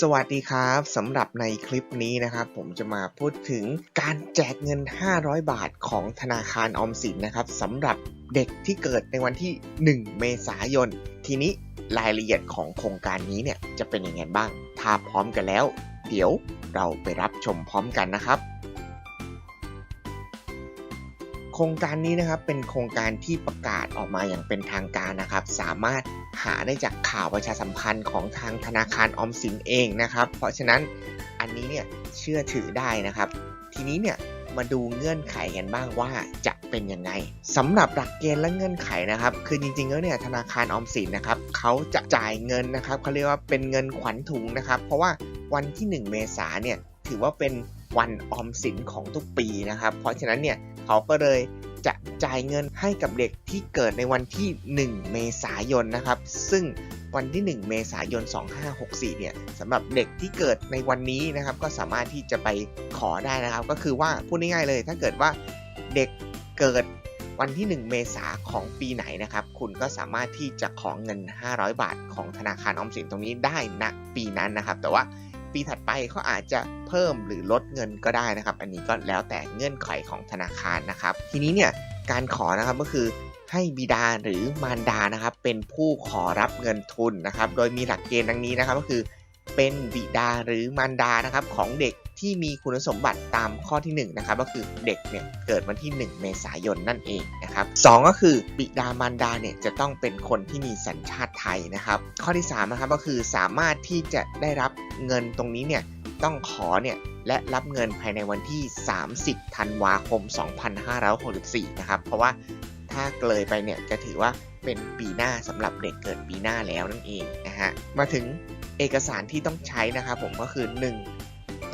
สวัสดีครับสำหรับในคลิปนี้นะครับผมจะมาพูดถึงการแจกเงิน 500 บาทของธนาคารออมสินนะครับสำหรับเด็กที่เกิดในวันที่ 1 เมษายน ทีนี้รายละเอียดของโครงการนี้เนี่ยจะเป็นยังไงบ้าง ถ้าพร้อมกันแล้ว เดี๋ยวเราไปรับชมพร้อมกันนะครับ โครงการนี้นะครับเป็นโครงการที่ประกาศออกมาอย่างเป็นทางการนะครับ สามารถาได้จากข่าวประชาสัมพันธ์ของทางธนาคารออมสินเองนะครับ เพราะฉะนั้นอันนี้เนี่ยเชื่อถือได้นะครับ ทีนี้เนี่ยมาดูเงื่อนไขกันบ้างว่าจะเป็นยังไงสำหรับหลักเกณฑ์และเงื่อนไขนะครับ คือจริงๆแล้วเนี่ยธนาคารออมสินนะครับเขาจะจ่ายเงินนะครับเขาเรียกว่าเป็นเงินขวัญถุงนะครับ เพราะว่าวันที่ 1 เมษาเนี่ยถือว่าเป็นวันออมสินของทุกปีนะครับ เพราะฉะนั้นเนี่ยเขาก็เลย จะจ่ายเงินให้กับเด็กที่เกิดในวันที่ 1 เมษายนนะครับ ซึ่งวันที่ 1 เมษายน 2564 เนี่ยสำหรับเด็กที่เกิดในวันนี้นะครับ ก็สามารถที่จะไปขอได้นะครับ ก็คือว่าพูดง่ายๆเลย ถ้าเกิดว่าเด็กเกิดวันที่ 1 เมษาของปีไหนนะครับ คุณก็สามารถที่จะขอเงิน 500 บาทของธนาคารออมสินตรงนี้ได้ณปีนั้นนะครับ แต่ว่า ปีถัดไปเขาอาจจะเพิ่มหรือลดเงินก็ได้นะครับ อันนี้ก็แล้วแต่เงื่อนไขของธนาคารนะครับ ทีนี้เนี่ยการขอนะครับก็คือให้บิดาหรือมารดานะครับ เป็นผู้ขอรับเงินทุนนะครับ โดยมีหลักเกณฑ์ดังนี้นะครับ ก็คือเป็นบิดาหรือมารดานะครับของเด็ก ที่มีคุณสมบัติตามข้อที่ 1 นะครับ ก็คือเด็กเนี่ยเกิดวันที่ 1 เมษายนนั่นเองนะครับสก็คือบิดามารดาเนี่ยจะต้องเป็นคนที่มีสัญชาติไทยนะครับ ข้อที่3นะครับก็คือสามารถที่จะได้รับเงินตรงนี้เนี่ยต้องขอเนี่ยและรับเงินภายในวันที่ 30 ธันวาคม 2564 นะครับ เพราะว่าถ้าเกลยไปเนี่ยจะถือว่าเป็นปีหน้าสำหรับเด็กเกิดปีหน้าแล้วนั่นเองนะฮะ มาถึงเอกสารที่ต้องใช้นะครับผมก็คือ 1.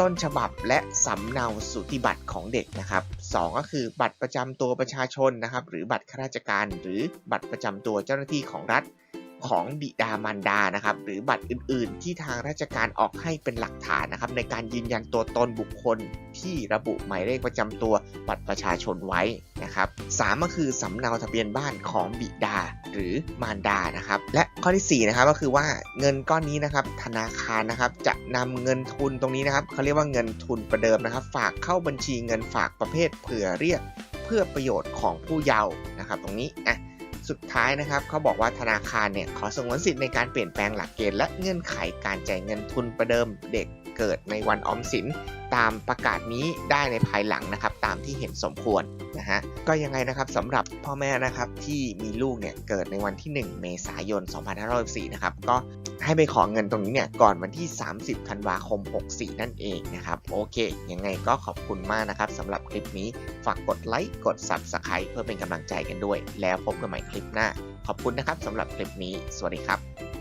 ต้นฉบับและสำเนาสุติบัตรของเด็กนะครับ 2 ก็คือบัตรประจำตัวประชาชนนะครับ หรือบัตรข้าราชการหรือบัตรประจำตัวเจ้าหน้าที่ของรัฐของบิดามารดานะครับ หรือบัตรอื่น ๆ ที่ทางราชการออกให้เป็นหลักฐานนะครับ ในการยืนยันตัวตนบุคคลที่ระบุหมายเลขประจำตัวบัตรประชาชนไว้นะครับสามก็คือสำเนาทะเบียนบ้านของบิดา หรือมารดานะครับ และข้อที่4นะครับก็คือว่าเงินก้อนนี้นะครับ ธนาคารนะครับจะนำเงินทุนตรงนี้นะครับเขาเรียกว่าเงินทุนประเดิมนะครับ ฝากเข้าบัญชีเงินฝากประเภทเผื่อเรียกเพื่อประโยชน์ของผู้เยาว์นะครับ ตรงนี้อะสุดท้ายนะครับเขาบอกว่าธนาคารเนี่ยขอสงวนสิทธิ์ในการเปลี่ยนแปลงหลักเกณฑ์และเงื่อนไขการจ่ายเงินทุนประเดิมเด็กเกิดในวันออมสิน ตามประกาศนี้ได้ในภายหลังนะครับ ตามที่เห็นสมควร นะฮะก็ยังไงนะครับสำหรับพ่อแม่นะครับที่มีลูกเนี่ยเกิดในวันที่ 1 เมษายน 2564นะครับก็ให้ไปขอเงินตรงนี้เนี่ยก่อนวันที่ 30 ธันวาคม 64 นั่นเองนะครับโอเค ยังไงก็ขอบคุณมากนะครับสำหรับคลิปนี้ฝากกดไลค์กด Subscribe เพื่อเป็นกำลังใจกันด้วย แล้วพบกันใหม่คลิปหน้า ขอบคุณนะครับสำหรับคลิปนี้ สวัสดีครับ